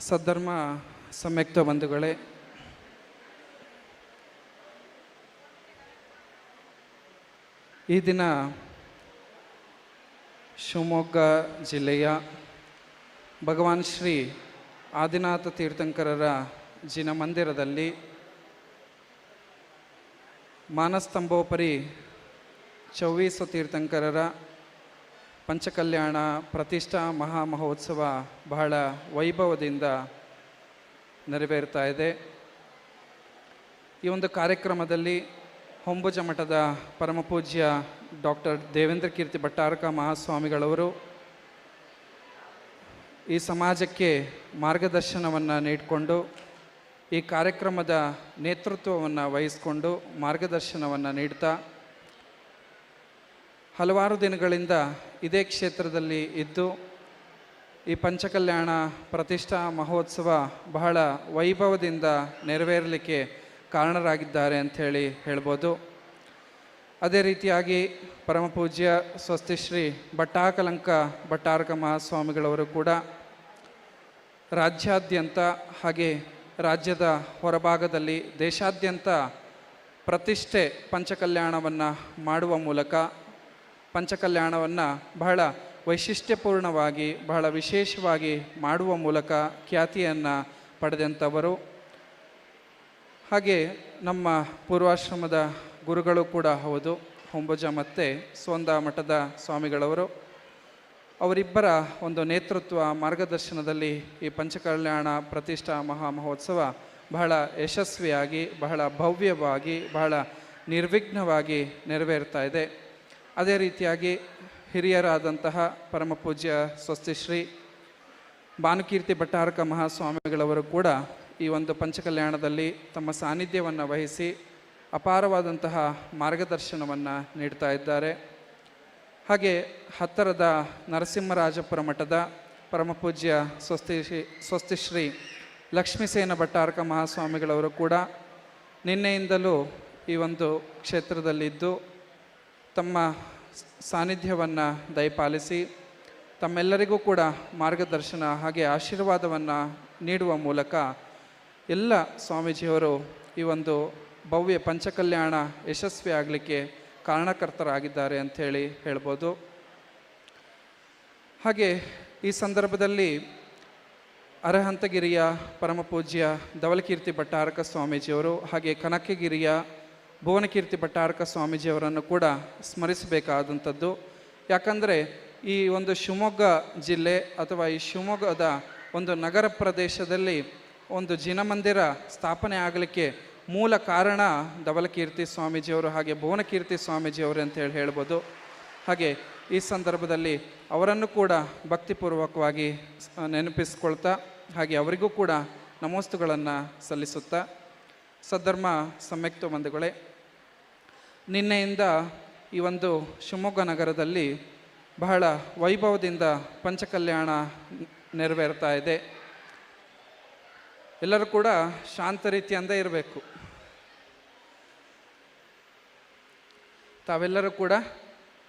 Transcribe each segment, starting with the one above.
ಸದ್ಧರ್ಮ ಸಂಯುಕ್ತ ಬಂಧುಗಳೇ, ಈ ದಿನ ಶಿವಮೊಗ್ಗ ಜಿಲ್ಲೆಯ ಭಗವಾನ್ ಶ್ರೀ ಆದಿನಾಥ ತೀರ್ಥಂಕರರ ಜಿನ ಮಂದಿರದಲ್ಲಿ ಮಾನಸ್ತಂಭೋಪರಿ ಚೌವೀಸ ತೀರ್ಥಂಕರರ ಪಂಚಕಲ್ಯಾಣ ಪ್ರತಿಷ್ಠಾ ಮಹಾ ಮಹೋತ್ಸವ ಬಹಳ ವೈಭವದಿಂದ ನೆರವೇರ್ತಾ ಇದೆ. ಈ ಒಂದು ಕಾರ್ಯಕ್ರಮದಲ್ಲಿ ಹೊಂಬುಜ ಮಠದ ಪರಮಪೂಜ್ಯ ಡಾಕ್ಟರ್ ದೇವೇಂದ್ರ ಕೀರ್ತಿ ಭಟ್ಟಾರಕ ಮಹಾಸ್ವಾಮಿಗಳವರು ಈ ಸಮಾಜಕ್ಕೆ ಮಾರ್ಗದರ್ಶನವನ್ನು ನೀಡಿಕೊಂಡು, ಈ ಕಾರ್ಯಕ್ರಮದ ನೇತೃತ್ವವನ್ನು ವಹಿಸಿಕೊಂಡು ಮಾರ್ಗದರ್ಶನವನ್ನು ನೀಡ್ತಾ ಹಲವಾರು ದಿನಗಳಿಂದ ಇದೇ ಕ್ಷೇತ್ರದಲ್ಲಿ ಇದ್ದು, ಈ ಪಂಚಕಲ್ಯಾಣ ಪ್ರತಿಷ್ಠಾ ಮಹೋತ್ಸವ ಬಹಳ ವೈಭವದಿಂದ ನೆರವೇರಲಿಕ್ಕೆ ಕಾರಣರಾಗಿದ್ದಾರೆ ಅಂಥೇಳಿ ಹೇಳ್ಬೋದು. ಅದೇ ರೀತಿಯಾಗಿ ಪರಮಪೂಜ್ಯ ಸ್ವಸ್ತಿಶ್ರೀ ಭಟ್ಟಾಕಲಂಕ ಭಟ್ಟಾರಕ ಮಹಾಸ್ವಾಮಿಗಳವರು ಕೂಡ ರಾಜ್ಯಾದ್ಯಂತ ಹಾಗೆ ರಾಜ್ಯದ ಹೊರಭಾಗದಲ್ಲಿ ದೇಶಾದ್ಯಂತ ಪ್ರತಿಷ್ಠೆ ಪಂಚಕಲ್ಯಾಣವನ್ನು ಮಾಡುವ ಮೂಲಕ ಪಂಚಕಲ್ಯಾಣವನ್ನು ಬಹಳ ವೈಶಿಷ್ಟ್ಯಪೂರ್ಣವಾಗಿ, ಬಹಳ ವಿಶೇಷವಾಗಿ ಮಾಡುವ ಮೂಲಕ ಖ್ಯಾತಿಯನ್ನು ಪಡೆದಂಥವರು. ಹಾಗೆ ನಮ್ಮ ಪೂರ್ವಾಶ್ರಮದ ಗುರುಗಳು ಕೂಡ ಹೌದು. ಹೊಂಬುಜ ಮತ್ತು ಸೋಂದ ಮಠದ ಸ್ವಾಮಿಗಳವರು. ಅವರಿಬ್ಬರ ಒಂದು ನೇತೃತ್ವ ಮಾರ್ಗದರ್ಶನದಲ್ಲಿ ಈ ಪಂಚಕಲ್ಯಾಣ ಪ್ರತಿಷ್ಠಾ ಮಹಾ ಮಹೋತ್ಸವ ಬಹಳ ಯಶಸ್ವಿಯಾಗಿ, ಬಹಳ ಭವ್ಯವಾಗಿ, ಬಹಳ ನಿರ್ವಿಘ್ನವಾಗಿ ನೆರವೇರ್ತಾ ಇದೆ. ಅದೇ ರೀತಿಯಾಗಿ ಹಿರಿಯರಾದಂತಹ ಪರಮಪೂಜ್ಯ ಸ್ವಸ್ತಿಶ್ರೀ ಭಾನುಕೀರ್ತಿ ಭಟ್ಟಾರಕ ಮಹಾಸ್ವಾಮಿಗಳವರು ಕೂಡ ಈ ಒಂದು ಪಂಚಕಲ್ಯಾಣದಲ್ಲಿ ತಮ್ಮ ಸಾನ್ನಿಧ್ಯವನ್ನು ವಹಿಸಿ ಅಪಾರವಾದಂತಹ ಮಾರ್ಗದರ್ಶನವನ್ನು ನೀಡ್ತಾ ಇದ್ದಾರೆ. ಹಾಗೆ ಹತ್ತಿರದ ನರಸಿಂಹರಾಜಪುರ ಮಠದ ಪರಮಪೂಜ್ಯ ಸ್ವಸ್ತಿ ಸ್ವಸ್ತಿಶ್ರೀ ಲಕ್ಷ್ಮೀಸೇನ ಭಟ್ಟಾರಕ ಮಹಾಸ್ವಾಮಿಗಳವರು ಕೂಡ ನಿನ್ನೆಯಿಂದಲೂ ಈ ಒಂದು ಕ್ಷೇತ್ರದಲ್ಲಿದ್ದು ತಮ್ಮ ಸಾನ್ನಿಧ್ಯವನ್ನು ದಯಪಾಲಿಸಿ, ತಮ್ಮೆಲ್ಲರಿಗೂ ಕೂಡ ಮಾರ್ಗದರ್ಶನ ಹಾಗೆ ಆಶೀರ್ವಾದವನ್ನು ನೀಡುವ ಮೂಲಕ ಎಲ್ಲ ಸ್ವಾಮೀಜಿಯವರು ಈ ಒಂದು ಭವ್ಯ ಪಂಚಕಲ್ಯಾಣ ಯಶಸ್ವಿ ಆಗಲಿಕ್ಕೆ ಕಾರಣಕರ್ತರಾಗಿದ್ದಾರೆ ಅಂಥೇಳಿ ಹೇಳ್ಬೋದು. ಹಾಗೆ ಈ ಸಂದರ್ಭದಲ್ಲಿ ಅರಹಂತಗಿರಿಯ ಪರಮಪೂಜ್ಯ ಧವಲಕೀರ್ತಿ ಭಟ್ಟಾರಕ ಸ್ವಾಮೀಜಿಯವರು ಹಾಗೆ ಕನಕಗಿರಿಯ ಭುವನಕೀರ್ತಿ ಭಟ್ಟಾರಕ ಸ್ವಾಮೀಜಿಯವರನ್ನು ಕೂಡ ಸ್ಮರಿಸಬೇಕಾದಂಥದ್ದು. ಯಾಕಂದರೆ ಈ ಒಂದು ಶಿವಮೊಗ್ಗ ಜಿಲ್ಲೆ ಅಥವಾ ಈ ಶಿವಮೊಗ್ಗದ ಒಂದು ನಗರ ಪ್ರದೇಶದಲ್ಲಿ ಒಂದು ಜಿನಮಂದಿರ ಸ್ಥಾಪನೆ ಆಗಲಿಕ್ಕೆ ಮೂಲ ಕಾರಣ ಧವಲಕೀರ್ತಿ ಸ್ವಾಮೀಜಿಯವರು ಹಾಗೆ ಭುವನಕೀರ್ತಿ ಸ್ವಾಮೀಜಿಯವರು ಅಂತೇಳಿ ಹೇಳ್ಬೋದು. ಹಾಗೆ ಈ ಸಂದರ್ಭದಲ್ಲಿ ಅವರನ್ನು ಕೂಡ ಭಕ್ತಿಪೂರ್ವಕವಾಗಿ ನೆನಪಿಸ್ಕೊಳ್ತಾ ಹಾಗೆ ಅವರಿಗೂ ಕೂಡ ನಮೋಸ್ತುಗಳನ್ನು ಸಲ್ಲಿಸುತ್ತಾ. ಸದ್ಧರ್ಮ ಸಮ್ಯಕ್ತ ಬಂಧುಗಳೇ ನಿನ್ನೆಯಿಂದ ಈ ಒಂದು ಶಿವಮೊಗ್ಗ ನಗರದಲ್ಲಿ ಬಹಳ ವೈಭವದಿಂದ ಪಂಚಕಲ್ಯಾಣ ನೆರವೇರ್ತಾ ಇದೆ. ಎಲ್ಲರೂ ಕೂಡ ಶಾಂತ ರೀತಿಯಿಂದ ಇರಬೇಕು. ತಾವೆಲ್ಲರೂ ಕೂಡ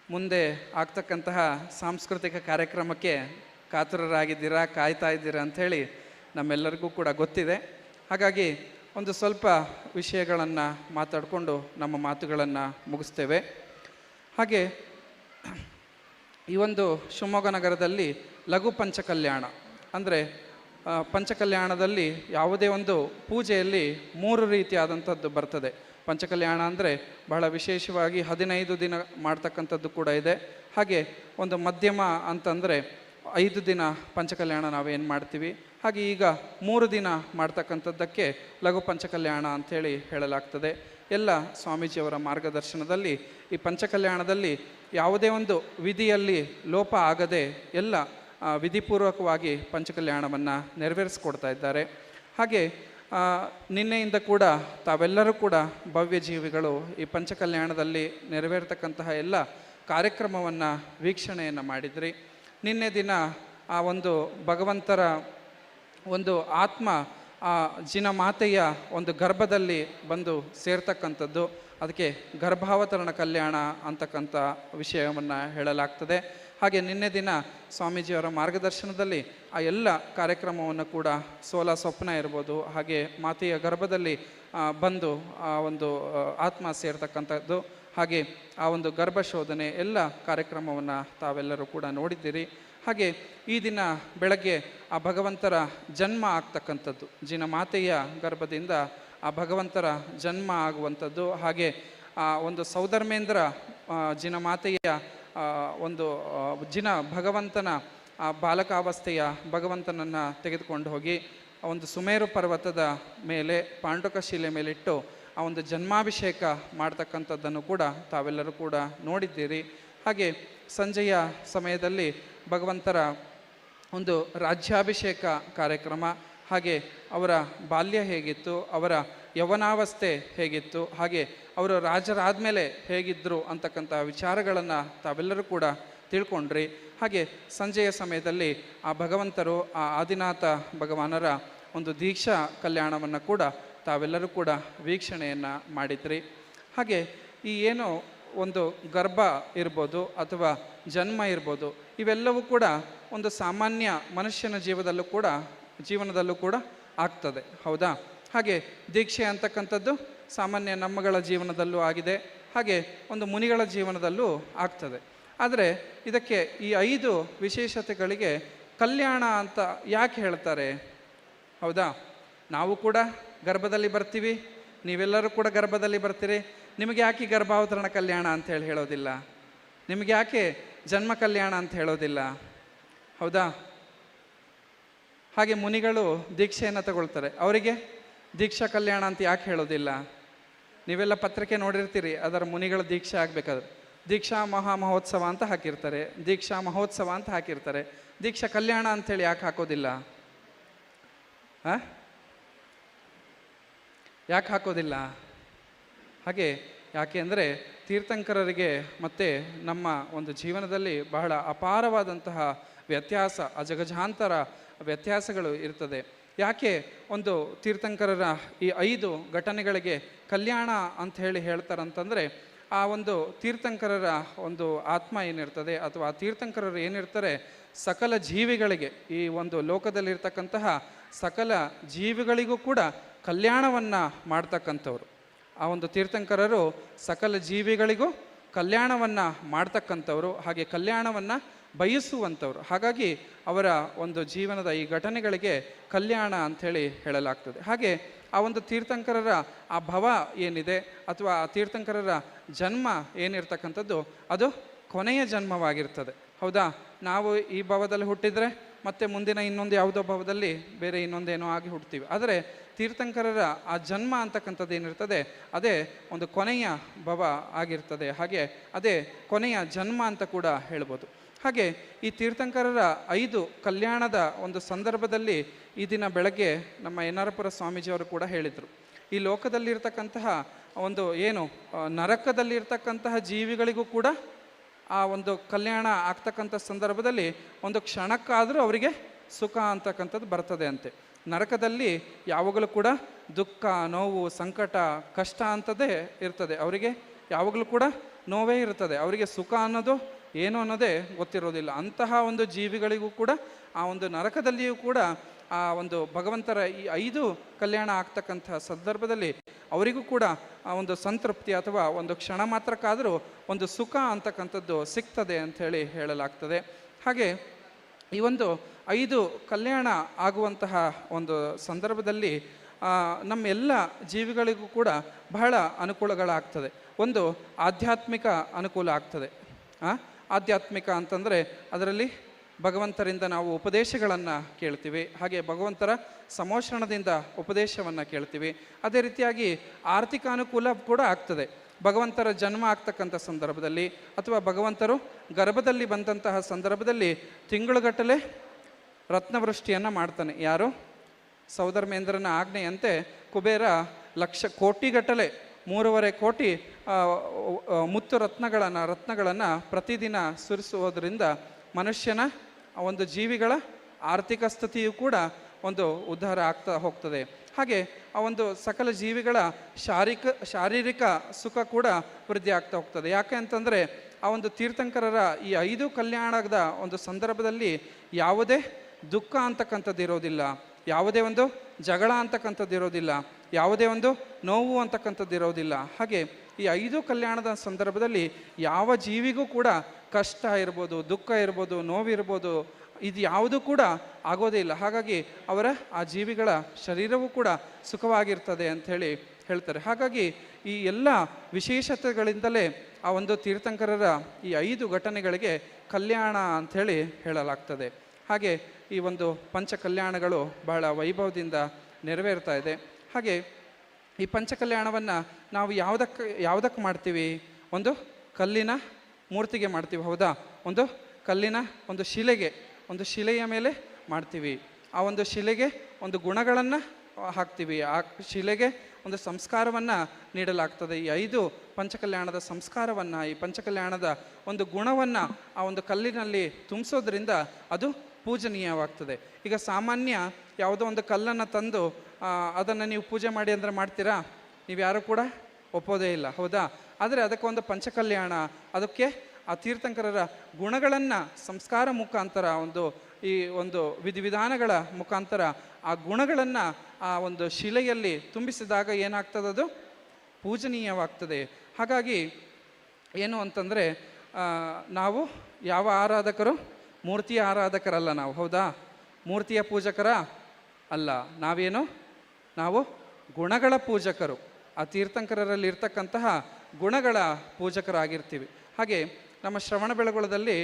ಮುಂದೆ ಆಗ್ತಕ್ಕಂತಹ ಸಾಂಸ್ಕೃತಿಕ ಕಾರ್ಯಕ್ರಮಕ್ಕೆ ಕಾತುರರಾಗಿದ್ದೀರಾ, ಕಾಯ್ತಾ ಇದ್ದೀರಾ ಅಂಥೇಳಿ ನಮ್ಮೆಲ್ಲರಿಗೂ ಕೂಡ ಗೊತ್ತಿದೆ. ಹಾಗಾಗಿ ಒಂದು ಸ್ವಲ್ಪ ವಿಷಯಗಳನ್ನು ಮಾತಾಡಿಕೊಂಡು ನಮ್ಮ ಮಾತುಗಳನ್ನು ಮುಗಿಸ್ತೇವೆ. ಹಾಗೆ ಈ ಒಂದು ಶಿವಮೊಗ್ಗ ನಗರದಲ್ಲಿ ಲಘು ಪಂಚಕಲ್ಯಾಣ, ಅಂದರೆ ಪಂಚಕಲ್ಯಾಣದಲ್ಲಿ ಯಾವುದೇ ಒಂದು ಪೂಜೆಯಲ್ಲಿ ಮೂರು ರೀತಿಯಾದಂಥದ್ದು ಬರ್ತದೆ. ಪಂಚಕಲ್ಯಾಣ ಅಂದರೆ ಬಹಳ ವಿಶೇಷವಾಗಿ ಹದಿನೈದು ದಿನ ಮಾಡ್ತಕ್ಕಂಥದ್ದು ಕೂಡ ಇದೆ. ಹಾಗೆ ಒಂದು ಮಧ್ಯಮ ಅಂತಂದರೆ ಐದು ದಿನ ಪಂಚಕಲ್ಯಾಣ ನಾವೇನು ಮಾಡ್ತೀವಿ? ಹಾಗೆ ಈಗ ಮೂರು ದಿನ ಮಾಡ್ತಕ್ಕಂಥದ್ದಕ್ಕೆ ಲಘು ಪಂಚಕಲ್ಯಾಣ ಅಂಥೇಳಿ ಹೇಳಲಾಗ್ತದೆ. ಎಲ್ಲ ಸ್ವಾಮೀಜಿಯವರ ಮಾರ್ಗದರ್ಶನದಲ್ಲಿ ಈ ಪಂಚಕಲ್ಯಾಣದಲ್ಲಿ ಯಾವುದೇ ಒಂದು ವಿಧಿಯಲ್ಲಿ ಲೋಪ ಆಗದೆ ಎಲ್ಲ ವಿಧಿಪೂರ್ವಕವಾಗಿ ಪಂಚಕಲ್ಯಾಣವನ್ನು ನೆರವೇರಿಸ್ಕೊಡ್ತಾ ಇದ್ದಾರೆ. ಹಾಗೆ ನಿನ್ನೆಯಿಂದ ಕೂಡ ತಾವೆಲ್ಲರೂ ಕೂಡ ಭವ್ಯ ಜೀವಿಗಳು ಈ ಪಂಚಕಲ್ಯಾಣದಲ್ಲಿ ನೆರವೇರ್ತಕ್ಕಂತಹ ಎಲ್ಲ ಕಾರ್ಯಕ್ರಮವನ್ನು ವೀಕ್ಷಣೆಯನ್ನು ಮಾಡಿದ್ರಿ. ನಿನ್ನೆ ದಿನ ಆ ಒಂದು ಭಗವಂತರ ಒಂದು ಆತ್ಮ ಆ ಜಿನ ಮಾತೆಯ ಒಂದು ಗರ್ಭದಲ್ಲಿ ಬಂದು ಸೇರ್ತಕ್ಕಂಥದ್ದು. ಅದಕ್ಕೆ ಗರ್ಭಾವತರಣ ಕಲ್ಯಾಣ ಅಂತಕ್ಕಂಥ ವಿಷಯವನ್ನು ಹೇಳಲಾಗ್ತದೆ. ಹಾಗೆ ನಿನ್ನೆ ದಿನ ಸ್ವಾಮೀಜಿಯವರ ಮಾರ್ಗದರ್ಶನದಲ್ಲಿ ಆ ಎಲ್ಲ ಕಾರ್ಯಕ್ರಮವನ್ನು ಕೂಡ ಸೋಲ ಸ್ವಪ್ನ ಇರ್ಬೋದು ಹಾಗೆ ಮಾತೆಯ ಗರ್ಭದಲ್ಲಿ ಬಂದು ಆ ಒಂದು ಆತ್ಮ ಸೇರ್ತಕ್ಕಂಥದ್ದು ಹಾಗೆ ಆ ಒಂದು ಗರ್ಭಶೋಧನೆ ಎಲ್ಲ ಕಾರ್ಯಕ್ರಮವನ್ನು ತಾವೆಲ್ಲರೂ ಕೂಡ ನೋಡಿದ್ದೀರಿ. ಹಾಗೆ ಈ ದಿನ ಬೆಳಗ್ಗೆ ಆ ಭಗವಂತರ ಜನ್ಮ ಆಗ್ತಕ್ಕಂಥದ್ದು ಜಿನ ಮಾತೆಯ ಗರ್ಭದಿಂದ ಆ ಭಗವಂತರ ಜನ್ಮ ಆಗುವಂಥದ್ದು ಹಾಗೆ ಆ ಒಂದು ಸೌಧರ್ಮೇಂದ್ರ ಜಿನ ಜಿನಮಾತೆಯ ಆ, ಒಂದು ಜಿನ ಭಗವಂತನ, ಆ, ಬಾಲಕಾವಸ್ಥೆಯ ಭಗವಂತನನ್ನು ತೆಗೆದುಕೊಂಡು ಹೋಗಿ ಒಂದು ಸುಮೇರು ಪರ್ವತದ ಮೇಲೆ ಪಾಂಡುಕ ಶಿಲೆ ಮೇಲಿಟ್ಟು ಆ ಒಂದು ಜನ್ಮಾಭಿಷೇಕ ಮಾಡ್ತಕ್ಕಂಥದ್ದನ್ನು ಕೂಡ ತಾವೆಲ್ಲರೂ ಕೂಡ ನೋಡಿದ್ದೀರಿ. ಹಾಗೆ ಸಂಜೆಯ ಸಮಯದಲ್ಲಿ ಭಗವಂತರ ಒಂದು ರಾಜ್ಯಾಭಿಷೇಕ ಕಾರ್ಯಕ್ರಮ, ಹಾಗೆ ಅವರ ಬಾಲ್ಯ ಹೇಗಿತ್ತು, ಅವರ ಯವನಾವಸ್ಥೆ ಹೇಗಿತ್ತು? ಹಾಗೆ ಅವರು ರಾಜರಾದ್ಮೇಲೆ ಹೇಗಿದ್ದರು ಅಂತಕ್ಕಂಥ ವಿಚಾರಗಳನ್ನು ತಾವೆಲ್ಲರೂ ಕೂಡ ತಿಳ್ಕೊಂಡ್ರಿ. ಹಾಗೆ ಸಂಜೆಯ ಸಮಯದಲ್ಲಿ ಆ ಭಗವಂತರು, ಆ ಆದಿನಾಥ ಭಗವಾನರ ಒಂದು ದೀಕ್ಷಾ ಕಲ್ಯಾಣವನ್ನು ಕೂಡ ತಾವೆಲ್ಲರೂ ಕೂಡ ವೀಕ್ಷಣೆಯನ್ನು ಮಾಡಿದ್ರಿ. ಹಾಗೆ ಈ ಏನು ಒಂದು ಗರ್ಭ ಇರ್ಬೋದು ಅಥವಾ ಜನ್ಮ ಇರ್ಬೋದು, ಇವೆಲ್ಲವೂ ಕೂಡ ಒಂದು ಸಾಮಾನ್ಯ ಮನುಷ್ಯನ ಜೀವದಲ್ಲೂ ಕೂಡ, ಜೀವನದಲ್ಲೂ ಕೂಡ ಆಗ್ತದೆ. ಹೌದಾ? ಹಾಗೆ ದೀಕ್ಷೆ ಅಂತಕ್ಕಂಥದ್ದು ಸಾಮಾನ್ಯ ನಮ್ಮಗಳ ಜೀವನದಲ್ಲೂ ಆಗಿದೆ. ಹಾಗೆ ಒಂದು ಮುನಿಗಳ ಜೀವನದಲ್ಲೂ ಆಗ್ತದೆ. ಆದರೆ ಇದಕ್ಕೆ ಈ ಐದು ವಿಶೇಷತೆಗಳಿಗೆ ಕಲ್ಯಾಣ ಅಂತ ಯಾಕೆ ಹೇಳ್ತಾರೆ? ಹೌದಾ? ನಾವು ಕೂಡ ಗರ್ಭದಲ್ಲಿ ಬರ್ತೀವಿ. ನೀವೆಲ್ಲರೂ ಕೂಡ ಗರ್ಭದಲ್ಲಿ ಬರ್ತೀರಿ. ನಿಮಗೆ ಯಾಕೆ ಗರ್ಭಾವತರಣ ಕಲ್ಯಾಣ ಅಂತ ಹೇಳಿ ಹೇಳೋದಿಲ್ಲ? ನಿಮಗೆ ಯಾಕೆ ಜನ್ಮ ಕಲ್ಯಾಣ ಅಂತ ಹೇಳೋದಿಲ್ಲ? ಹೌದಾ? ಹಾಗೆ ಮುನಿಗಳು ದೀಕ್ಷೆಯನ್ನು ತಗೊಳ್ತಾರೆ. ಅವರಿಗೆ? ದೀಕ್ಷಾ ಕಲ್ಯಾಣ ಅಂತ ಯಾಕೆ ಹೇಳೋದಿಲ್ಲ? ನೀವೆಲ್ಲ ಪತ್ರಿಕೆ ನೋಡಿರ್ತೀರಿ, ಅದರ ಮುನಿಗಳ ದೀಕ್ಷೆ ಆಗಬೇಕಾದ್ರೆ. ದೀಕ್ಷಾ ಮಹಾ ಮಹೋತ್ಸವ ಅಂತ ಹಾಕಿರ್ತಾರೆ, ದೀಕ್ಷಾ ಮಹೋತ್ಸವ ಅಂತ ಹಾಕಿರ್ತಾರೆ. ದೀಕ್ಷಾ ಕಲ್ಯಾಣ ಅಂಥೇಳಿ ಯಾಕೆ ಹಾಕೋದಿಲ್ಲ? ಯಾಕೆ ಹಾಕೋದಿಲ್ಲ? ಹಾಗೆ, ಯಾಕೆ ಅಂದರೆ ತೀರ್ಥಂಕರರಿಗೆ ಮತ್ತು ನಮ್ಮ ಒಂದು ಜೀವನದಲ್ಲಿ ಬಹಳ ಅಪಾರವಾದಂತಹ ವ್ಯತ್ಯಾಸ, ಅಜಗಜಾಂತರ ವ್ಯತ್ಯಾಸಗಳು ಇರ್ತದೆ. ಯಾಕೆ ಒಂದು ತೀರ್ಥಂಕರರ ಈ ಐದು ಘಟನೆಗಳಿಗೆ ಕಲ್ಯಾಣ ಅಂತ ಹೇಳಿ ಹೇಳ್ತಾರಂತಂದರೆ ಆ ಒಂದು ತೀರ್ಥಂಕರರ ಒಂದು ಆತ್ಮ ಏನಿರ್ತದೆ ಅಥವಾ ಆ ತೀರ್ಥಂಕರರು ಏನಿರ್ತಾರೆ ಸಕಲ ಜೀವಿಗಳಿಗೆ ಈ ಒಂದು ಲೋಕದಲ್ಲಿರ್ತಕ್ಕಂತಹ ಸಕಲ ಜೀವಿಗಳಿಗೂ ಕೂಡ ಕಲ್ಯಾಣವನ್ನು ಮಾಡ್ತಕ್ಕಂಥವ್ರು. ಆ ಒಂದು ತೀರ್ಥಂಕರರು ಸಕಲ ಜೀವಿಗಳಿಗೂ ಕಲ್ಯಾಣವನ್ನು ಮಾಡ್ತಕ್ಕಂಥವ್ರು. ಹಾಗೆ ಕಲ್ಯಾಣವನ್ನು ಬಯಸುವಂಥವ್ರು ಹಾಗಾಗಿ ಅವರ ಒಂದು ಜೀವನದ ಈ ಘಟನೆಗಳಿಗೆ ಕಲ್ಯಾಣ ಅಂಥೇಳಿ ಹೇಳಲಾಗ್ತದೆ. ಹಾಗೆ ಆ ಒಂದು ತೀರ್ಥಂಕರರ ಆ ಭವ ಏನಿದೆ ಅಥವಾ ಆ ತೀರ್ಥಂಕರರ ಜನ್ಮ ಏನಿರ್ತಕ್ಕಂಥದ್ದು, ಅದು ಕೊನೆಯ ಜನ್ಮವಾಗಿರ್ತದೆ. ಹೌದಾ? ನಾವು ಈ ಭವದಲ್ಲಿ ಹುಟ್ಟಿದರೆ ಮತ್ತೆ ಮುಂದಿನ ಇನ್ನೊಂದು ಯಾವುದೋ ಭವದಲ್ಲಿ ಬೇರೆ ಇನ್ನೊಂದೇನೋ ಆಗಿ ಹುಡ್ತೀವಿ ಆದರೆ ತೀರ್ಥಂಕರರ ಆ ಜನ್ಮ ಅಂತಕ್ಕಂಥದ್ದು ಏನಿರ್ತದೆ, ಅದೇ ಒಂದು ಕೊನೆಯ ಭವ ಆಗಿರ್ತದೆ. ಹಾಗೆ ಅದೇ ಕೊನೆಯ ಜನ್ಮ ಅಂತ ಕೂಡ ಹೇಳ್ಬೋದು. ಹಾಗೆ ಈ ತೀರ್ಥಂಕರರ ಐದು ಕಲ್ಯಾಣದ ಒಂದು ಸಂದರ್ಭದಲ್ಲಿ ಈ ದಿನ ಬೆಳಗ್ಗೆ ನಮ್ಮ ಎನ್ನಾರಪುರ ಸ್ವಾಮೀಜಿಯವರು ಕೂಡ ಹೇಳಿದರು. ಈ ಲೋಕದಲ್ಲಿರ್ತಕ್ಕಂತಹ ಒಂದು ಏನು ನರಕದಲ್ಲಿರ್ತಕ್ಕಂತಹ ಜೀವಿಗಳಿಗೂ ಕೂಡ ಆ ಒಂದು ಕಲ್ಯಾಣ ಆಗ್ತಕ್ಕಂಥ ಸಂದರ್ಭದಲ್ಲಿ ಒಂದು ಕ್ಷಣಕ್ಕಾದರೂ ಅವರಿಗೆ ಸುಖ ಅಂತಕ್ಕಂಥದ್ದು ಬರ್ತದೆ ಅಂತೆ. ನರಕದಲ್ಲಿ ಯಾವಾಗಲೂ ಕೂಡ ದುಃಖ, ನೋವು, ಸಂಕಟ, ಕಷ್ಟ ಅಂತದೇ ಇರ್ತದೆ. ಅವರಿಗೆ ಯಾವಾಗಲೂ ಕೂಡ ನೋವೇ ಇರ್ತದೆ. ಅವರಿಗೆ ಸುಖ ಅನ್ನೋದು ಏನು ಅನ್ನೋದೇ ಗೊತ್ತಿರೋದಿಲ್ಲ. ಅಂತಹ ಒಂದು ಜೀವಿಗಳಿಗೂ ಕೂಡ, ಆ ಒಂದು ನರಕದಲ್ಲಿಯೂ ಕೂಡ, ಆ ಒಂದು ಭಗವಂತರ ಈ ಐದು ಕಲ್ಯಾಣ ಆಗ್ತಕ್ಕಂಥ ಸಂದರ್ಭದಲ್ಲಿ ಅವರಿಗೂ ಕೂಡ, ಆ ಒಂದು ಸಂತೃಪ್ತಿ ಅಥವಾ ಒಂದು ಕ್ಷಣ ಮಾತ್ರಕ್ಕಾದರೂ ಒಂದು ಸುಖ ಅಂತಕ್ಕಂಥದ್ದು ಸಿಗ್ತದೆ ಅಂಥೇಳಿ ಹೇಳಲಾಗ್ತದೆ. ಹಾಗೆ ಈ ಒಂದು ಐದು ಕಲ್ಯಾಣ ಆಗುವಂತಹ ಒಂದು ಸಂದರ್ಭದಲ್ಲಿ ನಮ್ಮೆಲ್ಲ ನಮ್ಮ ಜೀವಿಗಳಿಗೂ ಕೂಡ ಬಹಳ ಅನುಕೂಲಗಳಾಗ್ತದೆ. ಒಂದು ಆಧ್ಯಾತ್ಮಿಕ ಅನುಕೂಲ ಆಗ್ತದೆ? ಆಧ್ಯಾತ್ಮಿಕ ಅಂತಂದರೆ ಅದರಲ್ಲಿ ಭಗವಂತರಿಂದ ನಾವು ಉಪದೇಶಗಳನ್ನು ಕೇಳ್ತೀವಿ. ಹಾಗೆ ಭಗವಂತರ ಸಮೋಷಣದಿಂದ ಉಪದೇಶವನ್ನು ಕೇಳ್ತೀವಿ. ಅದೇ ರೀತಿಯಾಗಿ ಆರ್ಥಿಕ ಅನುಕೂಲ ಕೂಡ ಆಗ್ತದೆ. ಭಗವಂತರ ಜನ್ಮ ಆಗ್ತಕ್ಕಂಥ ಸಂದರ್ಭದಲ್ಲಿ ಅಥವಾ ಭಗವಂತರು ಗರ್ಭದಲ್ಲಿ ಬಂದಂತಹ ಸಂದರ್ಭದಲ್ಲಿ ತಿಂಗಳುಗಟ್ಟಲೆ ರತ್ನವೃಷ್ಟಿಯನ್ನು ಮಾಡ್ತಾನೆ. ಯಾರು? ಸೌಧರ್ಮೇಂದ್ರನ ಆಜ್ಞೆಯಂತೆ ಕುಬೇರ ಲಕ್ಷ ಕೋಟಿಗಟ್ಟಲೆ ಮೂರುವರೆ ಕೋಟಿ ಮುತ್ತು ರತ್ನಗಳನ್ನು ರತ್ನಗಳನ್ನು ಪ್ರತಿದಿನ ಸುರಿಸುವುದರಿಂದ ಮನುಷ್ಯನ ಒಂದು ಜೀವಿಗಳ ಆರ್ಥಿಕ ಸ್ಥಿತಿಯು ಕೂಡ ಒಂದು ಉದ್ಧಾರ ಆಗ್ತಾ ಹೋಗ್ತದೆ. ಹಾಗೆ ಆ ಒಂದು ಸಕಲ ಜೀವಿಗಳ ಶಾರೀರಿಕ ಶಾರೀರಿಕ ಸುಖ ಕೂಡ ವೃದ್ಧಿ ಆಗ್ತಾ ಹೋಗ್ತದೆ. ಯಾಕೆ ಅಂತಂದರೆ ಆ ಒಂದು ತೀರ್ಥಂಕರರ ಈ ಐದು ಕಲ್ಯಾಣದ ಒಂದು ಸಂದರ್ಭದಲ್ಲಿ ಯಾವುದೇ ದುಃಖ ಅಂತಕ್ಕಂಥದ್ದು ಇರೋದಿಲ್ಲ. ಯಾವುದೇ ಒಂದು ಜಗಳ ಅಂತಕ್ಕಂಥದ್ದು ಇರೋದಿಲ್ಲ. ಯಾವುದೇ ಒಂದು ನೋವು ಅಂತಕ್ಕಂಥದ್ದು ಇರೋದಿಲ್ಲ. ಹಾಗೆ ಈ ಐದು ಕಲ್ಯಾಣದ ಸಂದರ್ಭದಲ್ಲಿ ಯಾವ ಜೀವಿಗೂ ಕೂಡ ಕಷ್ಟ ಇರ್ಬೋದು, ದುಃಖ ಇರ್ಬೋದು, ನೋವಿರ್ಬೋದು, ಇದು ಯಾವುದೂ ಕೂಡ ಆಗೋದೇ ಇಲ್ಲ. ಹಾಗಾಗಿ ಅವರ ಆ ಜೀವಿಗಳ ಶರೀರವೂ ಕೂಡ ಸುಖವಾಗಿರ್ತದೆ ಅಂಥೇಳಿ ಹೇಳ್ತಾರೆ. ಹಾಗಾಗಿ ಈ ಎಲ್ಲ ವಿಶೇಷತೆಗಳಿಂದಲೇ ಆ ಒಂದು ತೀರ್ಥಂಕರರ ಈ ಐದು ಘಟನೆಗಳಿಗೆ ಕಲ್ಯಾಣ ಅಂಥೇಳಿ ಹೇಳಲಾಗ್ತದೆ. ಹಾಗೆ ಈ ಒಂದು ಪಂಚ ಕಲ್ಯಾಣಗಳು ಬಹಳ ವೈಭವದಿಂದ ನೆರವೇರ್ತಾ ಇದೆ. ಹಾಗೆ ಈ ಪಂಚಕಲ್ಯಾಣವನ್ನು ನಾವು ಯಾವುದಕ್ಕೆ ಯಾವುದಕ್ಕೆ ಮಾಡ್ತೀವಿ? ಒಂದು ಕಲ್ಲಿನ ಮೂರ್ತಿಗೆ ಮಾಡ್ತೀವಿ, ಹೌದಾ? ಒಂದು ಕಲ್ಲಿನ ಒಂದು ಶಿಲೆಗೆ, ಒಂದು ಶಿಲೆಯ ಮೇಲೆ ಮಾಡ್ತೀವಿ. ಆ ಒಂದು ಶಿಲೆಗೆ ಒಂದು ಗುಣಗಳನ್ನು ಹಾಕ್ತೀವಿ. ಆ ಶಿಲೆಗೆ ಒಂದು ಸಂಸ್ಕಾರವನ್ನು ನೀಡಲಾಗ್ತದೆ. ಈ ಐದು ಪಂಚಕಲ್ಯಾಣದ ಸಂಸ್ಕಾರವನ್ನು, ಈ ಪಂಚಕಲ್ಯಾಣದ ಒಂದು ಗುಣವನ್ನು ಆ ಒಂದು ಕಲ್ಲಿನಲ್ಲಿ ತುಂಬಿಸೋದ್ರಿಂದ ಅದು ಪೂಜನೀಯವಾಗ್ತದೆ. ಈಗ ಸಾಮಾನ್ಯ ಯಾವುದೋ ಒಂದು ಕಲ್ಲನ್ನು ತಂದು ಅದನ್ನು ನೀವು ಪೂಜೆ ಮಾಡಿ ಅಂದರೆ ಮಾಡ್ತೀರಾ? ನೀವು ಯಾರು ಕೂಡ ಒಪ್ಪೋದೇ ಇಲ್ಲ, ಹೌದಾ? ಆದರೆ ಅದಕ್ಕೊಂದು ಪಂಚಕಲ್ಯಾಣ, ಅದಕ್ಕೆ ಆ ತೀರ್ಥಂಕರರ ಗುಣಗಳನ್ನು ಸಂಸ್ಕಾರ ಮುಖಾಂತರ ಒಂದು ಈ ಒಂದು ವಿಧಿವಿಧಾನಗಳ ಮುಖಾಂತರ ಆ ಗುಣಗಳನ್ನು ಆ ಒಂದು ಶಿಲೆಯಲ್ಲಿ ತುಂಬಿಸಿದಾಗ ಏನಾಗ್ತದೆ ಅದು? ಪೂಜನೀಯವಾಗ್ತದೆ. ಹಾಗಾಗಿ ಏನು ಅಂತಂದರೆ ನಾವು ಯಾವ ಆರಾಧಕರು? ಮೂರ್ತಿಯ ಆರಾಧಕರಲ್ಲ ನಾವು, ಹೌದಾ? ಮೂರ್ತಿಯ ಪೂಜಕರ ಅಲ್ಲ, ನಾವೇನು? ನಾವು ಗುಣಗಳ ಪೂಜಕರು, ಆ ತೀರ್ಥಂಕರರಲ್ಲಿ ಇರ್ತಕ್ಕಂತಹ ಗುಣಗಳ ಪೂಜಕರಾಗಿರ್ತೀವಿ. ಹಾಗೆ ನಮ್ಮ ಶ್ರವಣ ಬೆಳಗೊಳದಲ್ಲಿ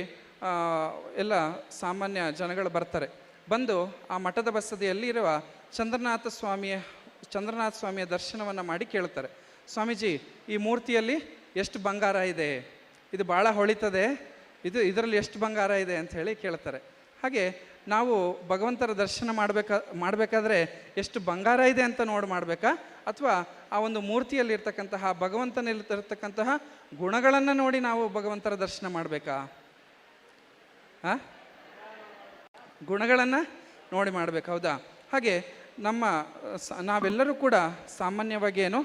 ಎಲ್ಲ ಸಾಮಾನ್ಯ ಜನಗಳು ಬರ್ತಾರೆ. ಬಂದು ಆ ಮಠದ ಬಸದಿಯಲ್ಲಿ ಇರುವ ಚಂದ್ರನಾಥ ಸ್ವಾಮಿಯ ಚಂದ್ರನಾಥ ಸ್ವಾಮಿಯ ದರ್ಶನವನ್ನು ಮಾಡಿ ಕೇಳ್ತಾರೆ. ಸ್ವಾಮೀಜಿ, ಈ ಮೂರ್ತಿಯಲ್ಲಿ ಎಷ್ಟು ಬಂಗಾರ ಇದೆ? ಇದು ಭಾಳ ಹೊಳಿತದೆ. ಇದು, ಇದರಲ್ಲಿ ಎಷ್ಟು ಬಂಗಾರ ಇದೆ ಅಂತ ಹೇಳಿ ಕೇಳ್ತಾರೆ. ಹಾಗೆ ನಾವು ಭಗವಂತರ ದರ್ಶನ ಮಾಡಬೇಕಾ, ಮಾಡಬೇಕಾದ್ರೆ ಎಷ್ಟು ಬಂಗಾರ ಇದೆ ಅಂತ ನೋಡಿ ಮಾಡಬೇಕಾ? ಅಥವಾ ಆ ಒಂದು ಮೂರ್ತಿಯಲ್ಲಿರ್ತಕ್ಕಂತಹ, ಭಗವಂತನಲ್ಲಿರ್ತಕ್ಕಂತಹ ಗುಣಗಳನ್ನು ನೋಡಿ ನಾವು ಭಗವಂತರ ದರ್ಶನ ಮಾಡಬೇಕಾ? ಹಾಂ ಗುಣಗಳನ್ನು ನೋಡಿ ಮಾಡಬೇಕು, ಹೌದಾ? ಹಾಗೆ ನಮ್ಮ ನಾವೆಲ್ಲರೂ ಕೂಡ ಸಾಮಾನ್ಯವಾಗಿ ಏನು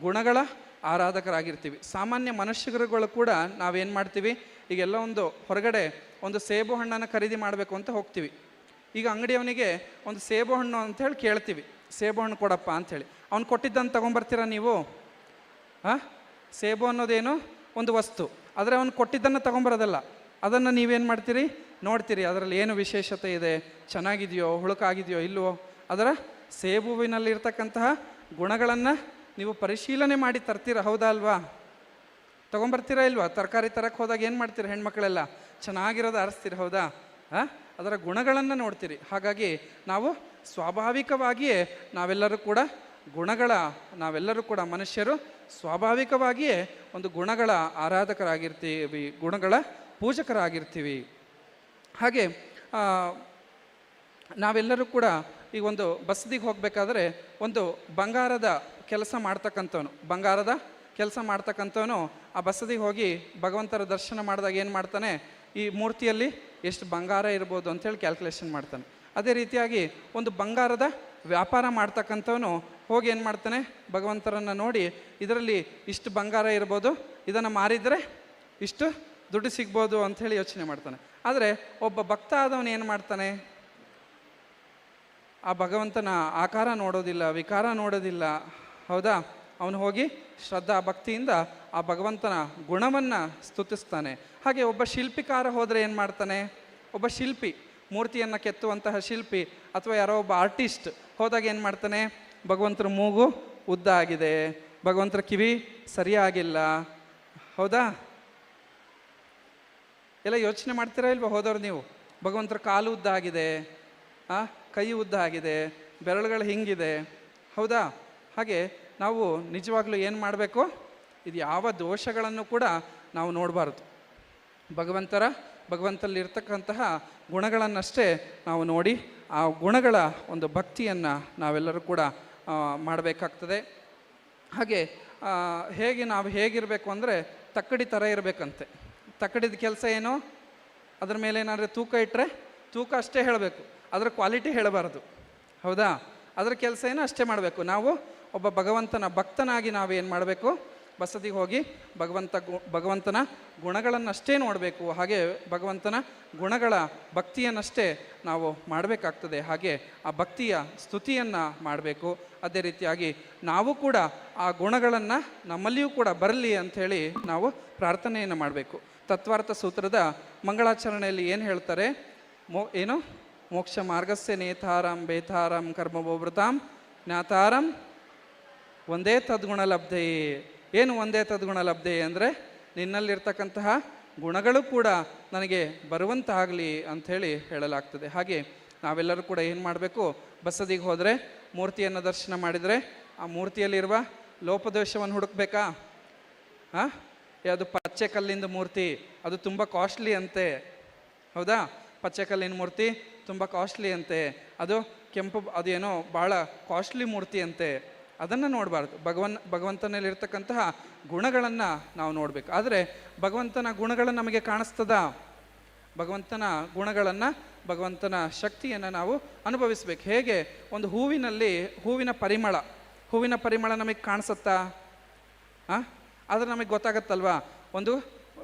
ಗುಣಗಳ ಆರಾಧಕರಾಗಿರ್ತೀವಿ. ಸಾಮಾನ್ಯ ಮನುಷ್ಯರುಗಳು ಕೂಡ ನಾವೇನು ಮಾಡ್ತೀವಿ? ಈಗೆಲ್ಲ ಒಂದು ಹೊರಗಡೆ ಒಂದು ಸೇಬು ಹಣ್ಣನ್ನು ಖರೀದಿ ಮಾಡಬೇಕು ಅಂತ ಹೋಗ್ತೀವಿ. ಈಗ ಅಂಗಡಿಯವನಿಗೆ ಒಂದು ಸೇಬು ಹಣ್ಣು ಅಂಥೇಳಿ ಕೇಳ್ತೀವಿ. ಸೇಬು ಹಣ್ಣು ಕೊಡಪ್ಪ ಅಂಥೇಳಿ ಅವ್ನು ಕೊಟ್ಟಿದ್ದನ್ನು ತೊಗೊಂಬರ್ತೀರಾ ನೀವು? ಹಾಂ ಸೇಬು ಅನ್ನೋದೇನು? ಒಂದು ವಸ್ತು. ಆದರೆ ಅವನು ಕೊಟ್ಟಿದ್ದನ್ನು ತೊಗೊಂಬರೋದಲ್ಲ. ಅದನ್ನು ನೀವೇನು ಮಾಡ್ತೀರಿ? ನೋಡ್ತೀರಿ, ಅದರಲ್ಲಿ ಏನು ವಿಶೇಷತೆ ಇದೆ? ಚೆನ್ನಾಗಿದೆಯೋ, ಹುಳುಕಾಗಿದೆಯೋ ಇಲ್ಲವೋ ಅದರ ಸೇಬುವಿನಲ್ಲಿರ್ತಕ್ಕಂತಹ ಗುಣಗಳನ್ನು ನೀವು ಪರಿಶೀಲನೆ ಮಾಡಿ ತರ್ತೀರ? ಹೌದಾ, ಅಲ್ವಾ? ತೊಗೊಂಬರ್ತೀರಾ, ಇಲ್ವಾ? ತರಕಾರಿ ತರಕ್ಕೆ ಹೋದಾಗ ಏನು ಮಾಡ್ತೀರಾ ಹೆಣ್ಮಕ್ಳೆಲ್ಲ? ಚೆನ್ನಾಗಿರೋದು ಆರಿಸ್ತೀರಿ, ಹೌದಾ? ಅದರ ಗುಣಗಳನ್ನು ನೋಡ್ತೀರಿ. ಹಾಗಾಗಿ ನಾವು ಸ್ವಾಭಾವಿಕವಾಗಿಯೇ ನಾವೆಲ್ಲರೂ ಕೂಡ ಗುಣಗಳ, ನಾವೆಲ್ಲರೂ ಕೂಡ ಮನುಷ್ಯರು ಸ್ವಾಭಾವಿಕವಾಗಿಯೇ ಒಂದು ಗುಣಗಳ ಆರಾಧಕರಾಗಿರ್ತೀವಿ, ಗುಣಗಳ ಪೂಜಕರಾಗಿರ್ತೀವಿ. ಹಾಗೆ ನಾವೆಲ್ಲರೂ ಕೂಡ ಈ ಒಂದು ಬಸದಿಗೆ ಹೋಗಬೇಕಾದ್ರೆ ಒಂದು ಬಂಗಾರದ ಕೆಲಸ ಮಾಡ್ತಕ್ಕಂಥವನು, ಬಂಗಾರದ ಕೆಲಸ ಮಾಡ್ತಕ್ಕಂಥವನು ಆ ಬಸದಿಗೆ ಹೋಗಿ ಭಗವಂತರ ದರ್ಶನ ಮಾಡಿದಾಗ ಏನು ಮಾಡ್ತಾನೆ? ಈ ಮೂರ್ತಿಯಲ್ಲಿ ಎಷ್ಟು ಬಂಗಾರ ಇರ್ಬೋದು ಅಂತೇಳಿ ಕ್ಯಾಲ್ಕುಲೇಷನ್ ಮಾಡ್ತಾನೆ. ಅದೇ ರೀತಿಯಾಗಿ ಒಂದು ಬಂಗಾರದ ವ್ಯಾಪಾರ ಮಾಡ್ತಕ್ಕಂಥವನು ಹೋಗಿ ಏನು ಮಾಡ್ತಾನೆ? ಭಗವಂತರನ್ನು ನೋಡಿ ಇದರಲ್ಲಿ ಇಷ್ಟು ಬಂಗಾರ ಇರ್ಬೋದು, ಇದನ್ನು ಮಾರಿದರೆ ಇಷ್ಟು ದುಡ್ಡು ಸಿಗ್ಬೋದು ಅಂಥೇಳಿ ಯೋಚನೆ ಮಾಡ್ತಾನೆ. ಆದರೆ ಒಬ್ಬ ಭಕ್ತ ಆದವನು ಏನು ಮಾಡ್ತಾನೆ? ಆ ಭಗವಂತನ ಆಕಾರ ನೋಡೋದಿಲ್ಲ, ವಿಕಾರ ನೋಡೋದಿಲ್ಲ, ಹೌದಾ? ಅವನು ಹೋಗಿ ಶ್ರದ್ಧಾ ಭಕ್ತಿಯಿಂದ ಆ ಭಗವಂತನ ಗುಣವನ್ನು ಸ್ತುತಿಸ್ತಾನೆ. ಹಾಗೆ ಒಬ್ಬ ಶಿಲ್ಪಿಕಾರ ಹೋದರೆ ಏನು ಮಾಡ್ತಾನೆ? ಒಬ್ಬ ಶಿಲ್ಪಿ, ಮೂರ್ತಿಯನ್ನು ಕೆತ್ತುವಂತಹ ಶಿಲ್ಪಿ ಅಥವಾ ಯಾರೋ ಒಬ್ಬ ಆರ್ಟಿಸ್ಟ್ ಹೋದಾಗ ಏನು ಮಾಡ್ತಾನೆ? ಭಗವಂತರ ಮೂಗು ಉದ್ದ ಆಗಿದೆ. ಭಗವಂತರ ಕಿವಿ ಸರಿಯಾಗಿಲ್ಲ. ಹೌದಾ? ಎಲ್ಲ ಯೋಚನೆ ಮಾಡ್ತೀರಾ ಇಲ್ವ ಹೋದವ್ರು ನೀವು? ಭಗವಂತರ ಕಾಲು ಉದ್ದ ಆಗಿದೆ. ಆ, ಕೈ ಉದ್ದ ಆಗಿದೆ. ಬೆರಳುಗಳು ಹಿಂಗಿದೆ. ಹೌದಾ? ಹಾಗೆ ನಾವು ನಿಜವಾಗ್ಲೂ ಏನು ಮಾಡಬೇಕು? ಇದು ಯಾವ ದೋಷಗಳನ್ನು ಕೂಡ ನಾವು ನೋಡಬಾರ್ದು. ಭಗವಂತರ, ಭಗವಂತಲ್ಲಿರ್ತಕ್ಕಂತಹ ಗುಣಗಳನ್ನಷ್ಟೇ ನಾವು ನೋಡಿ, ಆ ಗುಣಗಳ ಒಂದು ಭಕ್ತಿಯನ್ನು ನಾವೆಲ್ಲರೂ ಕೂಡ ಮಾಡಬೇಕಾಗ್ತದೆ. ಹಾಗೆ ಹೇಗೆ ನಾವು ಹೇಗಿರಬೇಕು ಅಂದರೆ ತಕ್ಕಡಿ ಥರ ಇರಬೇಕಂತೆ. ತಕ್ಕಡಿದ ಕೆಲಸ ಏನು? ಅದ್ರ ಮೇಲೆ ಏನಾದರೆ ತೂಕ ಇಟ್ಟರೆ ತೂಕ ಅಷ್ಟೇ ಹೇಳಬೇಕು. ಅದರ ಕ್ವಾಲಿಟಿ ಹೇಳಬಾರ್ದು. ಹೌದಾ? ಅದರ ಕೆಲಸ ಏನು ಅಷ್ಟೇ ಮಾಡಬೇಕು. ನಾವು ಒಬ್ಬ ಭಗವಂತನ ಭಕ್ತನಾಗಿ ನಾವು ಏನು ಮಾಡಬೇಕು? ಬಸದಿಗೆ ಹೋಗಿ ಭಗವಂತ ಗು, ಭಗವಂತನ ಗುಣಗಳನ್ನಷ್ಟೇ ನೋಡಬೇಕು. ಹಾಗೆ ಭಗವಂತನ ಗುಣಗಳ ಭಕ್ತಿಯನ್ನಷ್ಟೇ ನಾವು ಮಾಡಬೇಕಾಗ್ತದೆ. ಹಾಗೆ ಆ ಭಕ್ತಿಯ ಸ್ತುತಿಯನ್ನು ಮಾಡಬೇಕು. ಅದೇ ರೀತಿಯಾಗಿ ನಾವು ಕೂಡ ಆ ಗುಣಗಳನ್ನು ನಮ್ಮಲ್ಲಿಯೂ ಕೂಡ ಬರಲಿ ಅಂಥೇಳಿ ನಾವು ಪ್ರಾರ್ಥನೆಯನ್ನು ಮಾಡಬೇಕು. ತತ್ವಾರ್ಥ ಸೂತ್ರದ ಮಂಗಳಾಚರಣೆಯಲ್ಲಿ ಏನು ಹೇಳ್ತಾರೆ? ಮೋ, ಏನು? ಮೋಕ್ಷ ಮಾರ್ಗಸ್ಯ ನೇತಾರಂ ಬೇತಾರಂ ಕರ್ಮಭೋವೃತಾಂ ಜ್ಞಾತಾರಂ ಒಂದೇ ತದ್ಗುಣ ಲಬ್ಧೆ ಏನು ಒಂದೇ ತದ್ಗುಣ ಲಬ್ಧೆ ಅಂದರೆ ನಿನ್ನಲ್ಲಿರ್ತಕ್ಕಂತಹ ಗುಣಗಳು ಕೂಡ ನನಗೆ ಬರುವಂತಾಗಲಿ ಅಂಥೇಳಿ ಹೇಳಲಾಗ್ತದೆ. ಹಾಗೆ ನಾವೆಲ್ಲರೂ ಕೂಡ ಏನು ಮಾಡಬೇಕು? ಬಸದಿಗೆ ಹೋದರೆ ಮೂರ್ತಿಯನ್ನು ದರ್ಶನ ಮಾಡಿದರೆ ಆ ಮೂರ್ತಿಯಲ್ಲಿರುವ ಲೋಪದೋಷವನ್ನು ಹುಡುಕ್ಬೇಕಾ? ಹಾಂ? ಅದು ಪಚ್ಚೆ ಕಲ್ಲಿಂದ ಮೂರ್ತಿ, ಅದು ತುಂಬ ಕಾಸ್ಟ್ಲಿ ಅಂತೆ. ಹೌದಾ? ಪಚ್ಚೆ ಕಲ್ಲಿನ ಮೂರ್ತಿ ತುಂಬ ಕಾಸ್ಟ್ಲಿ ಅಂತೆ. ಅದು ಕೆಂಪು, ಅದೇನೋ ಭಾಳ ಕಾಸ್ಟ್ಲಿ ಮೂರ್ತಿ ಅಂತೆ. ಅದನ್ನು ನೋಡಬಾರ್ದು. ಭಗವನ್, ಭಗವಂತನಲ್ಲಿರ್ತಕ್ಕಂತಹ ಗುಣಗಳನ್ನು ನಾವು ನೋಡಬೇಕು. ಆದರೆ ಭಗವಂತನ ಗುಣಗಳು ನಮಗೆ ಕಾಣಿಸ್ತದ? ಭಗವಂತನ ಗುಣಗಳನ್ನು, ಭಗವಂತನ ಶಕ್ತಿಯನ್ನು ನಾವು ಅನುಭವಿಸ್ಬೇಕು. ಹೇಗೆ? ಒಂದು ಹೂವಿನಲ್ಲಿ ಹೂವಿನ ಪರಿಮಳ. ಹೂವಿನ ಪರಿಮಳ ನಮಗೆ ಕಾಣಿಸುತ್ತಾ? ಹಾಂ ಆದರೆ ನಮಗೆ ಗೊತ್ತಾಗತ್ತಲ್ವಾ? ಒಂದು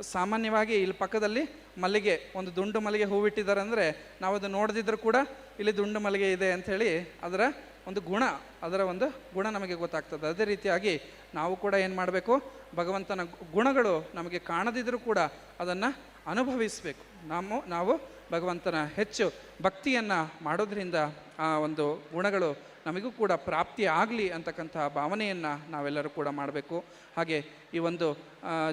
ಸಾಮಾನ್ಯವಾಗಿ ಇಲ್ಲಿ ಪಕ್ಕದಲ್ಲಿ ಮಲ್ಲಿಗೆ, ಒಂದು ದುಂಡು ಮಲ್ಲಿಗೆ ಹೂವಿಟ್ಟಿದ್ದಾರೆ ಅಂದರೆ ನಾವು ಅದು ನೋಡದಿದ್ರೂ ಕೂಡ ಇಲ್ಲಿ ದುಂಡು ಮಲ್ಲಿಗೆ ಇದೆ ಅಂಥೇಳಿ ಅದರ ಒಂದು ಗುಣ, ಅದರ ಒಂದು ಗುಣ ನಮಗೆ ಗೊತ್ತಾಗ್ತದೆ. ಅದೇ ರೀತಿಯಾಗಿ ನಾವು ಕೂಡ ಏನು ಮಾಡಬೇಕು? ಭಗವಂತನ ಗುಣಗಳು ನಮಗೆ ಕಾಣದಿದ್ದರೂ ಕೂಡ ಅದನ್ನು ಅನುಭವಿಸಬೇಕು. ನಮ್ಮ, ನಾವು ಭಗವಂತನ ಹೆಚ್ಚು ಭಕ್ತಿಯನ್ನು ಮಾಡೋದ್ರಿಂದ ಆ ಒಂದು ಗುಣಗಳು ನಮಗೂ ಕೂಡ ಪ್ರಾಪ್ತಿ ಆಗಲಿ ಅಂತಕ್ಕಂತಹ ಭಾವನೆಯನ್ನು ನಾವೆಲ್ಲರೂ ಕೂಡ ಮಾಡಬೇಕು. ಹಾಗೆ ಈ ಒಂದು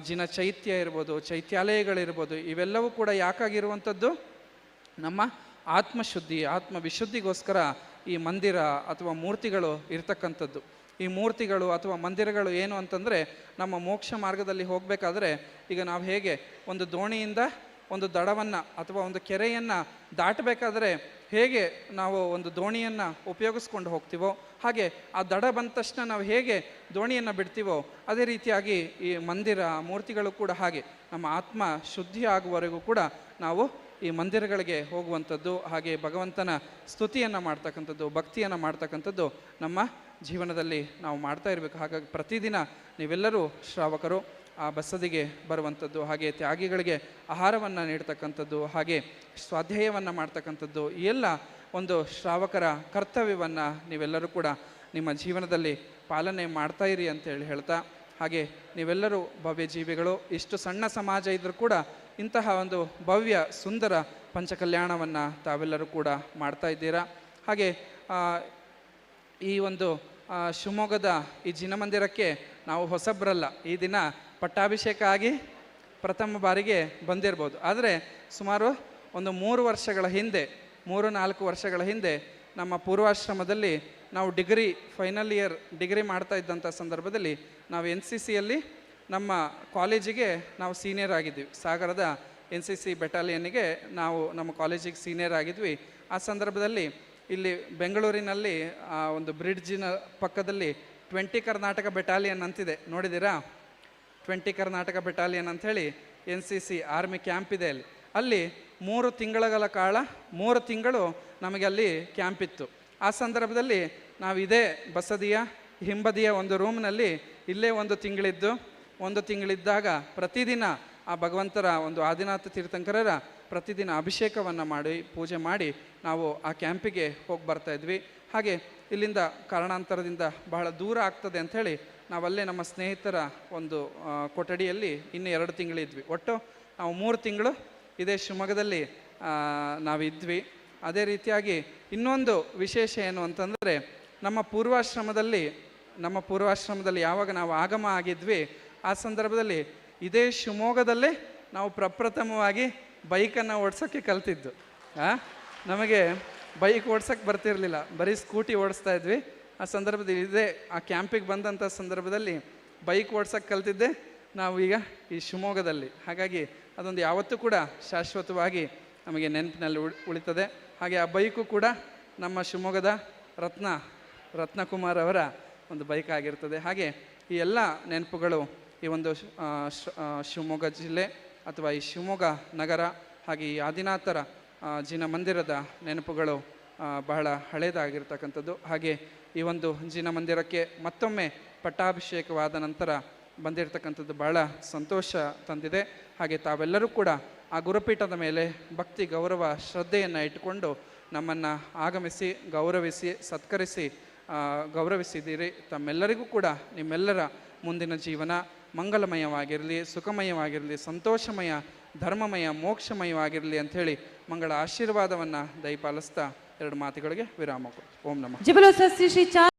ಜಿನ ಚೈತ್ಯ ಇರ್ಬೋದು, ಚೈತ್ಯಾಲಯಗಳಿರ್ಬೋದು, ಇವೆಲ್ಲವೂ ಕೂಡ ಯಾಕಾಗಿರುವಂಥದ್ದು? ನಮ್ಮ ಆತ್ಮಶುದ್ಧಿ ಆತ್ಮ ವಿಶುದ್ಧಿಗೋಸ್ಕರ ಈ ಮಂದಿರ ಅಥವಾ ಮೂರ್ತಿಗಳು ಇರ್ತಕ್ಕಂಥದ್ದು. ಈ ಮೂರ್ತಿಗಳು ಅಥವಾ ಮಂದಿರಗಳು ಏನು ಅಂತಂದರೆ ನಮ್ಮ ಮೋಕ್ಷ ಮಾರ್ಗದಲ್ಲಿ ಹೋಗಬೇಕಾದ್ರೆ ಈಗ ನಾವು ಹೇಗೆ ಒಂದು ದೋಣಿಯಿಂದ ಒಂದು ದಡವನ್ನು ಅಥವಾ ಒಂದು ಕೆರೆಯನ್ನು ದಾಟಬೇಕಾದ್ರೆ ಹೇಗೆ ನಾವು ಒಂದು ದೋಣಿಯನ್ನು ಉಪಯೋಗಿಸ್ಕೊಂಡು ಹೋಗ್ತೀವೋ, ಹಾಗೆ ಆ ದಡ ಬಂದ ತಕ್ಷಣ ನಾವು ಹೇಗೆ ದೋಣಿಯನ್ನು ಬಿಡ್ತೀವೋ, ಅದೇ ರೀತಿಯಾಗಿ ಈ ಮಂದಿರ ಮೂರ್ತಿಗಳು ಕೂಡ ಹಾಗೆ ನಮ್ಮ ಆತ್ಮ ಶುದ್ಧಿ ಆಗುವವರೆಗೂ ಕೂಡ ನಾವು ಈ ಮಂದಿರಗಳಿಗೆ ಹೋಗುವಂಥದ್ದು, ಹಾಗೆ ಭಗವಂತನ ಸ್ತುತಿಯನ್ನು ಮಾಡ್ತಕ್ಕಂಥದ್ದು, ಭಕ್ತಿಯನ್ನು ಮಾಡ್ತಕ್ಕಂಥದ್ದು ನಮ್ಮ ಜೀವನದಲ್ಲಿ ನಾವು ಮಾಡ್ತಾ ಇರಬೇಕು. ಹಾಗಾಗಿ ಪ್ರತಿದಿನ ನೀವೆಲ್ಲರೂ ಶ್ರಾವಕರು ಆ ಬಸದಿಗೆ ಬರುವಂಥದ್ದು, ಹಾಗೆ ತ್ಯಾಗಿಗಳಿಗೆ ಆಹಾರವನ್ನು ನೀಡ್ತಕ್ಕಂಥದ್ದು, ಹಾಗೆ ಸ್ವಾಧ್ಯಾಯವನ್ನು ಮಾಡ್ತಕ್ಕಂಥದ್ದು, ಈ ಎಲ್ಲ ಒಂದು ಶ್ರಾವಕರ ಕರ್ತವ್ಯವನ್ನು ನೀವೆಲ್ಲರೂ ಕೂಡ ನಿಮ್ಮ ಜೀವನದಲ್ಲಿ ಪಾಲನೆ ಮಾಡ್ತಾ ಇರಿ ಅಂತೇಳಿ ಹೇಳ್ತಾ, ಹಾಗೆ ನೀವೆಲ್ಲರೂ ಭವ್ಯ ಜೀವಿಗಳು, ಇಷ್ಟು ಸಣ್ಣ ಸಮಾಜ ಇದ್ದರೂ ಕೂಡ ಇಂತಹ ಒಂದು ಭವ್ಯ ಸುಂದರ ಪಂಚಕಲ್ಯಾಣವನ್ನು ತಾವೆಲ್ಲರೂ ಕೂಡ ಮಾಡ್ತಾ ಇದ್ದೀರಾ. ಹಾಗೆ ಈ ಒಂದು ಶಿವಮೊಗ್ಗದ ಈ ಜಿನಮಂದಿರಕ್ಕೆ ನಾವು ಹೊಸಬ್ರಲ್ಲ, ಈ ದಿನ ಪಟ್ಟಾಭಿಷೇಕ ಆಗಿ ಪ್ರಥಮ ಬಾರಿಗೆ ಬಂದಿರ್ಬೋದು. ಆದರೆ ಸುಮಾರು ಒಂದು ಮೂರು ವರ್ಷಗಳ ಹಿಂದೆ, ಮೂರು ನಾಲ್ಕು ವರ್ಷಗಳ ಹಿಂದೆ ನಮ್ಮ ಪೂರ್ವಾಶ್ರಮದಲ್ಲಿ ನಾವು ಡಿಗ್ರಿ, ಫೈನಲ್ ಇಯರ್ ಡಿಗ್ರಿ ಮಾಡ್ತಾ ಇದ್ದಂಥ ಸಂದರ್ಭದಲ್ಲಿ ನಾವು ಎನ್ ಸಿ ಸಿಯಲ್ಲಿ ನಮ್ಮ ಕಾಲೇಜಿಗೆ ನಾವು ಸೀನಿಯರ್ ಆಗಿದ್ವಿ. ಸಾಗರದ ಎನ್ ಸಿ ಸಿ ಬೆಟಾಲಿಯನ್ನಿಗೆ ನಾವು ನಮ್ಮ ಕಾಲೇಜಿಗೆ ಸೀನಿಯರ್ ಆಗಿದ್ವಿ. ಆ ಸಂದರ್ಭದಲ್ಲಿ ಇಲ್ಲಿ ಬೆಂಗಳೂರಿನಲ್ಲಿ, ಆ ಒಂದು ಬ್ರಿಡ್ಜಿನ ಪಕ್ಕದಲ್ಲಿ ಟ್ವೆಂಟಿ ಕರ್ನಾಟಕ ಬೆಟಾಲಿಯನ್ ಅಂತಿದೆ. ನೋಡಿದ್ದೀರಾ? ಟ್ವೆಂಟಿ ಕರ್ನಾಟಕ ಬೆಟಾಲಿಯನ್ ಅಂಥೇಳಿ N C C army camp ಇದೆ ಅಲ್ಲಿ. ಅಲ್ಲಿ ಮೂರು ತಿಂಗಳಗಳ ಕಾಲ, ಮೂರು ತಿಂಗಳು ನಮಗೆ ಅಲ್ಲಿ ಕ್ಯಾಂಪ್ ಇತ್ತು. ಆ ಸಂದರ್ಭದಲ್ಲಿ ನಾವು ಇದೇ ಬಸದಿಯ, ಹಿಂಬದಿಯ ಒಂದು ರೂಮ್ನಲ್ಲಿ ಇಲ್ಲೇ ಒಂದು ತಿಂಗಳಿದ್ದು ಒಂದು ತಿಂಗಳಿದ್ದಾಗ ಪ್ರತಿದಿನ ಆ ಭಗವಂತರ ಒಂದು ಆದಿನಾಥ ತೀರ್ಥಂಕರರ ಪ್ರತಿದಿನ ಅಭಿಷೇಕವನ್ನು ಮಾಡಿ, ಪೂಜೆ ಮಾಡಿ ನಾವು ಆ ಕ್ಯಾಂಪಿಗೆ ಹೋಗಿ ಬರ್ತಾ ಇದ್ವಿ. ಹಾಗೆ ಇಲ್ಲಿಂದ ಕಾರಣಾಂತರದಿಂದ ಬಹಳ ದೂರ ಆಗ್ತದೆ ಅಂಥೇಳಿ ನಾವಲ್ಲೇ ನಮ್ಮ ಸ್ನೇಹಿತರ ಒಂದು ಕೊಠಡಿಯಲ್ಲಿ ಇನ್ನೂ ಎರಡು ತಿಂಗಳಿದ್ವಿ ಒಟ್ಟು ನಾವು ಮೂರು ತಿಂಗಳು ಇದೇ ಶಿವಮೊಗ್ಗದಲ್ಲಿ ನಾವಿದ್ವಿ. ಅದೇ ರೀತಿಯಾಗಿ ಇನ್ನೊಂದು ವಿಶೇಷ ಏನು ಅಂತಂದರೆ ನಮ್ಮ ಪೂರ್ವಾಶ್ರಮದಲ್ಲಿ ನಮ್ಮ ಪೂರ್ವಾಶ್ರಮದಲ್ಲಿ ಯಾವಾಗ ನಾವು ಆಗಮ ಆಗಿದ್ವಿ ಆ ಸಂದರ್ಭದಲ್ಲಿ ಇದೇ ಶಿವಮೊಗ್ಗದಲ್ಲೇ ನಾವು ಪ್ರಪ್ರಥಮವಾಗಿ ಬೈಕನ್ನು ಓಡಿಸೋಕ್ಕೆ ಕಲ್ತಿದ್ದು. ನಮಗೆ ಬೈಕ್ ಓಡ್ಸೋಕ್ಕೆ ಬರ್ತಿರಲಿಲ್ಲ. ಬರೀ ಸ್ಕೂಟಿ ಓಡಿಸ್ತಾ ಇದ್ವಿ. ಆ ಸಂದರ್ಭದಲ್ಲಿ ಇದೇ ಆ ಕ್ಯಾಂಪಿಗೆ ಬಂದಂಥ ಸಂದರ್ಭದಲ್ಲಿ ಬೈಕ್ ಓಡ್ಸೋಕ್ಕೆ ಕಲ್ತಿದ್ದೆ. ನಾವು ಈಗ ಈ ಶಿವಮೊಗ್ಗದಲ್ಲಿ. ಹಾಗಾಗಿ ಅದೊಂದು ಯಾವತ್ತೂ ಕೂಡ ಶಾಶ್ವತವಾಗಿ ನಮಗೆ ನೆನಪಿನಲ್ಲಿ ಉಳ್, ಉಳಿತದೆ. ಹಾಗೆ ಆ ಬೈಕು ಕೂಡ ನಮ್ಮ ಶಿವಮೊಗ್ಗದ ರತ್ನ, ರತ್ನಕುಮಾರ್ ಅವರ ಒಂದು ಬೈಕ್ ಆಗಿರ್ತದೆ. ಹಾಗೆ ಈ ಎಲ್ಲ ನೆನಪುಗಳು ಈ ಒಂದು ಶಿವಮೊಗ್ಗ ಜಿಲ್ಲೆ ಅಥವಾ ಈ ಶಿವಮೊಗ್ಗ ನಗರ ಹಾಗೆ ಈ ಆದಿನಾಥರ ಜಿನ ಮಂದಿರದ ನೆನಪುಗಳು ಬಹಳ ಹಳೇದಾಗಿರ್ತಕ್ಕಂಥದ್ದು. ಹಾಗೆ ಈ ಒಂದು ಜಿನ ಮಂದಿರಕ್ಕೆ ಮತ್ತೊಮ್ಮೆ ಪಟ್ಟಾಭಿಷೇಕವಾದ ನಂತರ ಬಂದಿರತಕ್ಕಂಥದ್ದು ಬಹಳ ಸಂತೋಷ ತಂದಿದೆ. ಹಾಗೆ ತಾವೆಲ್ಲರೂ ಕೂಡ ಆ ಗುರುಪೀಠದ ಮೇಲೆ ಭಕ್ತಿ, ಗೌರವ, ಶ್ರದ್ಧೆಯನ್ನು ಇಟ್ಟುಕೊಂಡು ನಮ್ಮನ್ನು ಆಗಮಿಸಿ, ಗೌರವಿಸಿ, ಸತ್ಕರಿಸಿ ಗೌರವಿಸಿದ್ದೀರಿ. ತಮ್ಮೆಲ್ಲರಿಗೂ ಕೂಡ ನಿಮ್ಮೆಲ್ಲರ ಮುಂದಿನ ಜೀವನ ಮಂಗಲಮಯವಾಗಿರಲಿ ಸುಖಮಯವಾಗಿರಲಿ ಸಂತೋಷಮಯ ಧರ್ಮಮಯ ಮೋಕ್ಷಮಯವಾಗಿರಲಿ ಅಂಥೇಳಿ ಮಂಗಳ ಆಶೀರ್ವಾದವನ್ನು ದಯಪಾಲಿಸ್ತಾ ಎರಡು ಮಾತುಗಳಿಗೆ ವಿರಾಮ ಓಂ ನಮಃ.